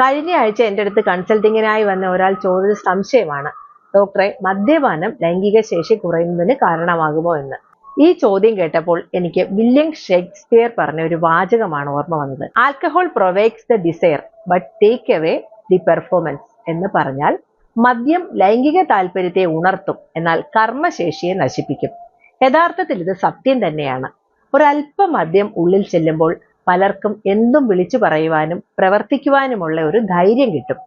കഴിഞ്ഞ ആഴ്ച എന്റെ അടുത്ത് കൺസൾട്ടിങ്ങിനായി വന്ന ഒരാൾ ചോദിച്ച സംശയമാണ്. ഡോക്ടറെ മദ്യപാനം ലൈംഗിക ശേഷി കുറയുന്നതിന് കാരണമാകുമോ എന്ന്. ഈ ചോദ്യം കേട്ടപ്പോൾ എനിക്ക് വില്യം ഷേക്സ്പിയർ പറഞ്ഞ ഒരു വാചകമാണ് ഓർമ്മ വന്നത്. Alcohol provokes the desire but take away the performance എന്ന് പറഞ്ഞാൽ മദ്യം ലൈംഗിക താല്പര്യത്തെ ഉണർത്തും എന്നാൽ കർമ്മശേഷിയെ നശിപ്പിക്കും. യഥാർത്ഥത്തിൽ ഇത് സത്യം തന്നെയാണ്. ഒരല്പം മദ്യം ഉള്ളിൽ ചെല്ലുമ്പോൾ പലർക്കും എന്തും വിളിച്ചു പറയുവാനും പ്രവർത്തിക്കുവാനുമുള്ള ഒരു ധൈര്യം കിട്ടും.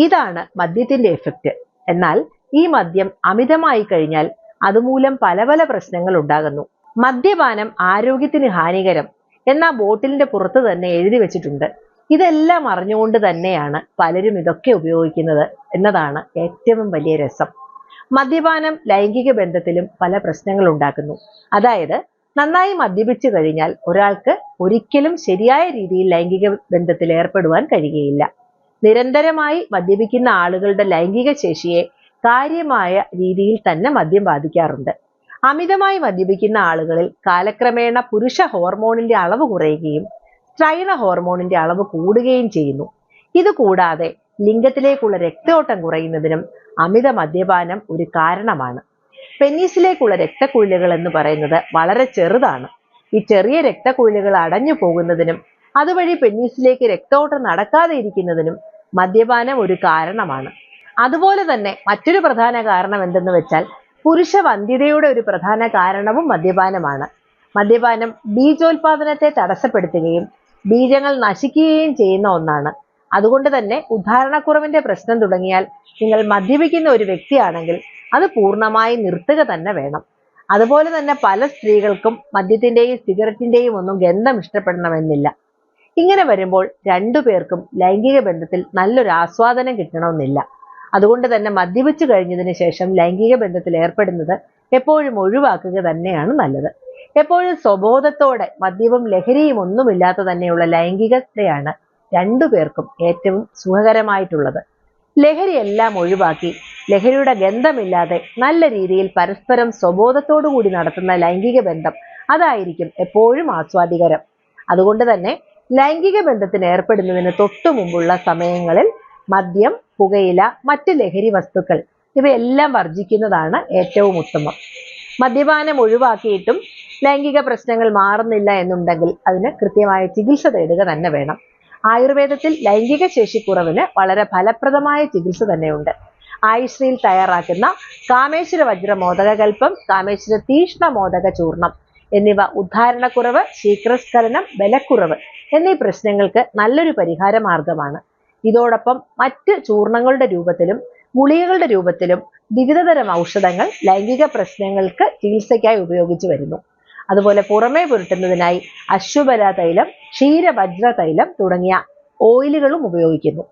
ഇതാണ് മദ്യത്തിന്റെ എഫക്റ്റ് എന്നാൽ ഈ മദ്യം അമിതമായി കഴിഞ്ഞാൽ അതുമൂലം പല പല പ്രശ്നങ്ങൾ ഉണ്ടാകുന്നു. മദ്യപാനം ആരോഗ്യത്തിന് ഹാനികരം എന്ന ബോട്ടിലിന്റെ പുറത്ത് തന്നെ എഴുതി വെച്ചിട്ടുണ്ട്. ഇതെല്ലാം അറിഞ്ഞുകൊണ്ട് തന്നെയാണ് പലരും ഇതൊക്കെ ഉപയോഗിക്കുന്നത് എന്നതാണ് ഏറ്റവും വലിയ രസം. മദ്യപാനം ലൈംഗിക ബന്ധത്തിലും പല പ്രശ്നങ്ങൾ ഉണ്ടാക്കുന്നു. അതായത് നന്നായി മദ്യപിച്ചു കഴിഞ്ഞാൽ ഒരാൾക്ക് ഒരിക്കലും ശരിയായ രീതിയിൽ ലൈംഗിക ബന്ധത്തിൽ ഏർപ്പെടുവാൻ കഴിയുകയില്ല. നിരന്തരമായി മദ്യപിക്കുന്ന ആളുകളുടെ ലൈംഗിക ശേഷിയെ കാര്യമായ രീതിയിൽ തന്നെ മദ്യം ബാധിക്കാറുണ്ട്. അമിതമായി മദ്യപിക്കുന്ന ആളുകളിൽ കാലക്രമേണ പുരുഷ ഹോർമോണിന്റെ അളവ് കുറയുകയും സ്ത്രൈണ ഹോർമോണിന്റെ അളവ് കൂടുകയും ചെയ്യുന്നു. ഇത് കൂടാതെ ലിംഗത്തിലേക്കുള്ള രക്തയോട്ടം കുറയുന്നതിനും അമിത മദ്യപാനം ഒരു കാരണമാണ്. പെന്നീസിലേക്കുള്ള രക്തക്കുഴലുകൾ എന്ന് പറയുന്നത് വളരെ ചെറുതാണ്. ഈ ചെറിയ രക്തക്കുഴലുകൾ അടഞ്ഞു പോകുന്നതിനും അതുവഴി പെന്നീസിലേക്ക് രക്തയോട്ടം നടക്കാതെ ഇരിക്കുന്നതിനും മദ്യപാനം ഒരു കാരണമാണ്. അതുപോലെ തന്നെ മറ്റൊരു പ്രധാന കാരണം എന്തെന്ന് വെച്ചാൽ പുരുഷ വന്ധ്യതയുടെ ഒരു പ്രധാന കാരണവും മദ്യപാനമാണ്. മദ്യപാനം ബീജോത്പാദനത്തെ തടസ്സപ്പെടുത്തുകയും ബീജങ്ങൾ നശിക്കുകയും ചെയ്യുന്ന ഒന്നാണ്. അതുകൊണ്ട് തന്നെ ഉദ്ധാരണക്കുറവിന്റെ പ്രശ്നം തുടങ്ങിയാൽ നിങ്ങൾ മദ്യപിക്കുന്ന ഒരു വ്യക്തിയാണെങ്കിൽ അത് പൂർണമായി നിർത്തുക തന്നെ വേണം. അതുപോലെ തന്നെ പല സ്ത്രീകൾക്കും മദ്യത്തിന്റെയും സിഗരറ്റിന്റെയും ഒന്നും ഗന്ധം ഇഷ്ടപ്പെടണമെന്നില്ല. ഇങ്ങനെ വരുമ്പോൾ രണ്ടു പേർക്കും ലൈംഗിക ബന്ധത്തിൽ നല്ലൊരു ആസ്വാദനം കിട്ടണമെന്നില്ല. അതുകൊണ്ട് തന്നെ മദ്യപിച്ചു കഴിഞ്ഞതിന് ശേഷം ലൈംഗിക ബന്ധത്തിൽ ഏർപ്പെടുന്നത് എപ്പോഴും ഒഴിവാക്കുക തന്നെയാണ് നല്ലത്. എപ്പോഴും സ്വബോധത്തോടെ മദ്യവും ലഹരിയും ഒന്നുമില്ലാത്ത തന്നെയുള്ള ലൈംഗികതയാണ് രണ്ടു പേർക്കും ഏറ്റവും സുഖകരമായിട്ടുള്ളത്. ലഹരിയെല്ലാം ഒഴിവാക്കി ലഹരിയുടെ ഗന്ധമില്ലാതെ നല്ല രീതിയിൽ പരസ്പരം സ്വബോധത്തോടു കൂടി നടത്തുന്ന ലൈംഗിക ബന്ധം അതായിരിക്കും എപ്പോഴും ആസ്വാദികരം. അതുകൊണ്ട് തന്നെ ലൈംഗിക ബന്ധത്തിന് ഏർപ്പെടുന്നതിന് തൊട്ടു മുമ്പുള്ള സമയങ്ങളിൽ മദ്യം പുകയില മറ്റ് ലഹരി വസ്തുക്കൾ ഇവയെല്ലാം വർജിക്കുന്നതാണ് ഏറ്റവും ഉത്തമം. മദ്യപാനം ഒഴിവാക്കിയിട്ടും ലൈംഗിക പ്രശ്നങ്ങൾ മാറുന്നില്ല എന്നുണ്ടെങ്കിൽ അതിന് കൃത്യമായ ചികിത്സ തേടുക തന്നെ വേണം. ആയുർവേദത്തിൽ ലൈംഗിക ശേഷിക്കുറവിന് വളരെ ഫലപ്രദമായ ചികിത്സ തന്നെയുണ്ട്. ആയുശ്രീയിൽ തയ്യാറാക്കുന്ന കാമേശ്വര വജ്ര മോദകകൽപ്പം കാമേശ്വര തീഷ്ണ മോദക ചൂർണം എന്നിവ ഉദ്ധാരണക്കുറവ് ശീക്രസ്ഖലനം ബലക്കുറവ് എന്നീ പ്രശ്നങ്ങൾക്ക് നല്ലൊരു പരിഹാര മാർഗമാണ് ഇതോടൊപ്പം മറ്റ് ചൂർണങ്ങളുടെ രൂപത്തിലും ഗുളികകളുടെ രൂപത്തിലും വിവിധതരം ഔഷധങ്ങൾ ലൈംഗിക പ്രശ്നങ്ങൾക്ക് ചികിത്സയ്ക്കായി ഉപയോഗിച്ചു വരുന്നു. അതുപോലെ പുറമേ പുരട്ടുന്നതിനായി അശ്വബല തൈലം ക്ഷീരവജ്ര തൈലം തുടങ്ങിയ ഓയിലുകളും ഉപയോഗിക്കുന്നു.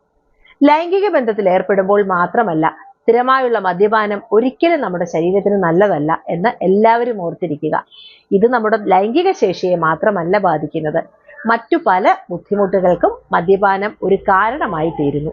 ലൈംഗിക ബന്ധത്തിൽ ഏർപ്പെടുമ്പോൾ മാത്രമല്ല സ്ഥിരമായുള്ള മദ്യപാനം ഒരിക്കലും നമ്മുടെ ശരീരത്തിന് നല്ലതല്ല എന്ന് എല്ലാവരും ഓർത്തിരിക്കുക. ഇത് നമ്മുടെ ലൈംഗിക ശേഷിയെ മാത്രമല്ല ബാധിക്കുന്നത്. മറ്റു പല ബുദ്ധിമുട്ടുകൾക്കും മദ്യപാനം ഒരു കാരണമായി തീരുന്നു.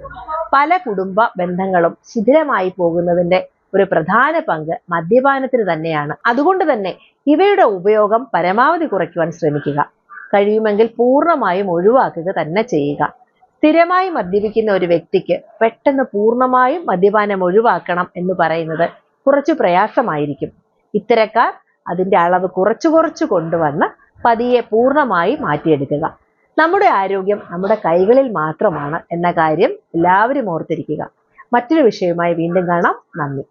പല കുടുംബ ബന്ധങ്ങളും ശിഥിലമായി പോകുന്നതിന്റെ ഒരു പ്രധാന പങ്ക് മദ്യപാനത്തിന് തന്നെയാണ്. അതുകൊണ്ട് തന്നെ ഇവയുടെ ഉപയോഗം പരമാവധി കുറയ്ക്കുവാൻ ശ്രമിക്കുക. കഴിയുമെങ്കിൽ പൂർണമായും ഒഴിവാക്കുക തന്നെ ചെയ്യുക. സ്ഥിരമായി മദ്യപിക്കുന്ന ഒരു വ്യക്തിക്ക് പെട്ടെന്ന് പൂർണമായും മദ്യപാനം ഒഴിവാക്കണം എന്ന് പറയുന്നത് കുറച്ചു പ്രയാസമായിരിക്കും. ഇത്തരക്കാർ അതിന്റെ അളവ് കുറച്ചു കുറച്ചു കൊണ്ടുവന്ന് പതിയെ പൂർണമായി മാറ്റിയെടുക്കുക. നമ്മുടെ ആരോഗ്യം നമ്മുടെ കൈകളിൽ മാത്രമാണ് എന്ന കാര്യം എല്ലാവരും ഓർത്തിരിക്കുക. മറ്റൊരു വിഷയവുമായി വീണ്ടും കാണാം. നന്ദി.